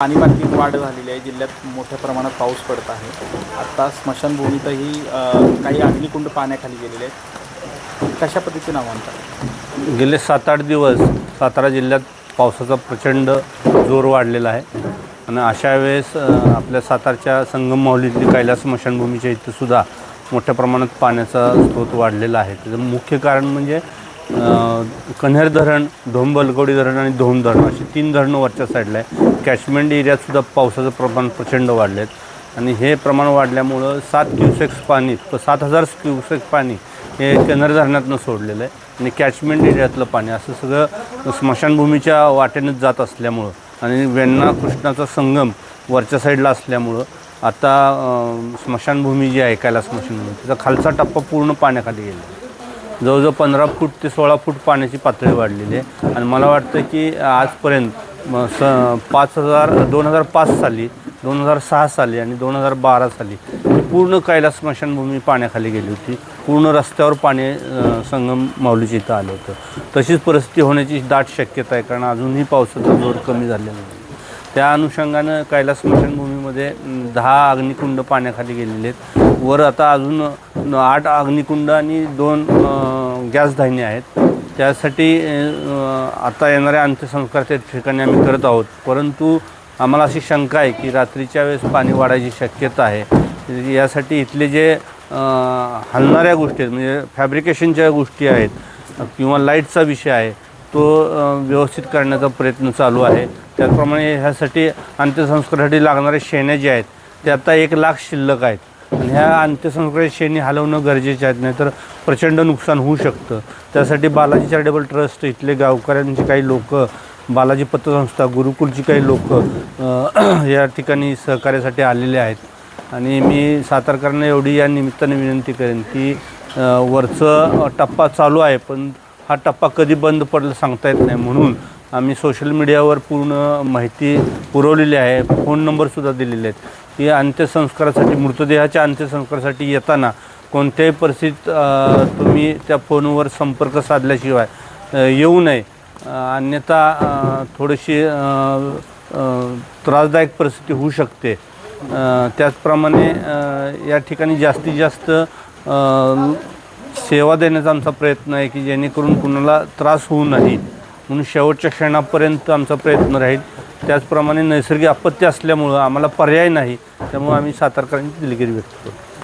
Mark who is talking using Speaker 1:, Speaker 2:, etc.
Speaker 1: पाणी पातळीत वाढ झालेली आहे. जिल्ह्यात मोठ्या प्रमाणात पाऊस पडत आहे. आत्ता स्मशानभूमीतही काही अग्निकुंड पाण्याखाली गेलेले आहेत. कशा पद्धतीनं म्हणतात
Speaker 2: गेले सात आठ दिवस सातारा जिल्ह्यात पावसाचा प्रचंड जोर वाढलेला आहे. आणि अशा वेळेस आपल्या सातारच्या संगम माहुलीतली कैलास स्मशानभूमीच्या इथंसुद्धा मोठ्या प्रमाणात पाण्याचा स्रोत वाढलेला आहे. त्याचं मुख्य कारण म्हणजे कन्हेर धरण धोंबलगोडी धरण आणि धोम धरण अशी तीन धरणं वरच्या साईडला आहे. कॅचमेंट एरियातसुद्धा पावसाचं प्रमाण प्रचंड वाढले आहेत आणि हे प्रमाण वाढल्यामुळं सात क्युसेक्स पाणी सात हजार क्युसेक पाणी हे कन्नर धरणातनं सोडलेलं आहे. आणि कॅचमेंट एरियातलं पाणी असं सगळं स्मशानभूमीच्या वाटेनेच जात असल्यामुळं आणि वेण्णा कृष्णाचा संगम वरच्या साईडला असल्यामुळं आता स्मशानभूमी जी आहे कैलास स्मशानभूमी त्याचा खालचा टप्पा पूर्ण पाण्याखाली गेला आहे. जवळजवळ पंधरा फूट ते सोळा फूट पाण्याची पातळी वाढलेली आहे. आणि मला वाटतं की आजपर्यंत मग स पाच हजार दोन हजार पाच साली दोन हजार सहा साली आणि दोन हजार बारा साली पूर्ण कैलास स्मशानभूमी पाण्याखाली गेली होती. पूर्ण रस्त्यावर पाणी संगम माऊलीच्या इथं आलं होतं. तशीच परिस्थिती होण्याची दाट शक्यता आहे कारण अजूनही पावसाचा जोर कमी झालेला नाही त्या अनुषंगानं कैलास स्मशानभूमीमध्ये दहा अग्निकुंड पाण्याखाली गेलेले आहेत. वर आता अजून आठ अग्निकुंड आणि दोन गॅस धान्य आहेत. त्यासाठी आता येणाऱ्या अंत्यसंस्कार त्या ठिकाणी आम्ही करत आहोत. परंतु आम्हाला अशी शंका आहे की रात्रीच्या वेळेस पाणी वाढायची शक्यता आहे. यासाठी इथले जे हलणाऱ्या गोष्टी आहेत म्हणजे फॅब्रिकेशनच्या गोष्टी आहेत किंवा लाईटचा विषय आहे तो व्यवस्थित करण्याचा प्रयत्न चालू आहे. त्याचप्रमाणे ह्यासाठी अंत्यसंस्कारासाठी लागणाऱ्या शेण्या ज्या आहेत ते आता एक लाख शिल्लक आहेत. आणि ह्या अंत्यसंस्कार शेणी हलवणं गरजेचे आहेत नाहीतर प्रचंड नुकसान होऊ शकतं. त्यासाठी बालाजी चॅरिटेबल ट्रस्ट इथले गावकऱ्यांचे काही लोक बालाजी पतसंस्था गुरुकुलची काही लोक या ठिकाणी सहकार्यासाठी आलेले आहेत. आणि मी सातारकरांना एवढी या निमित्ताने विनंती करेन की वरचं टप्पा चालू आहे पण हा टप्पा कधी बंद पडला सांगता येत नाही. म्हणून आम्ही सोशल मीडियावर पूर्ण माहिती पुरवलेली आहे. फोन नंबरसुद्धा दिलेले आहेत. की अंत्यसंस्कारासाठी मृतदेहाच्या अंत्यसंस्कारासाठी येताना कोणत्याही परिस्थितीत तुम्ही त्या फोनवर संपर्क साधल्याशिवाय येऊ नये. अन्यथा थोडीशी त्रासदायक परिस्थिती होऊ शकते. त्याचप्रमाणे या ठिकाणी जास्तीत जास्त सेवा देण्याचा आमचा प्रयत्न आहे की जेणेकरून कुणाला त्रास होऊ नाही. म्हणून शेवटच्या क्षणापर्यंत आमचा प्रयत्न राहील. त्याचप्रमाणे नैसर्गिक आपत्ती असल्यामुळं आम्हाला पर्याय नाही. त्यामुळं आम्ही सातारकरांची दिलगिरी व्यक्त करतो.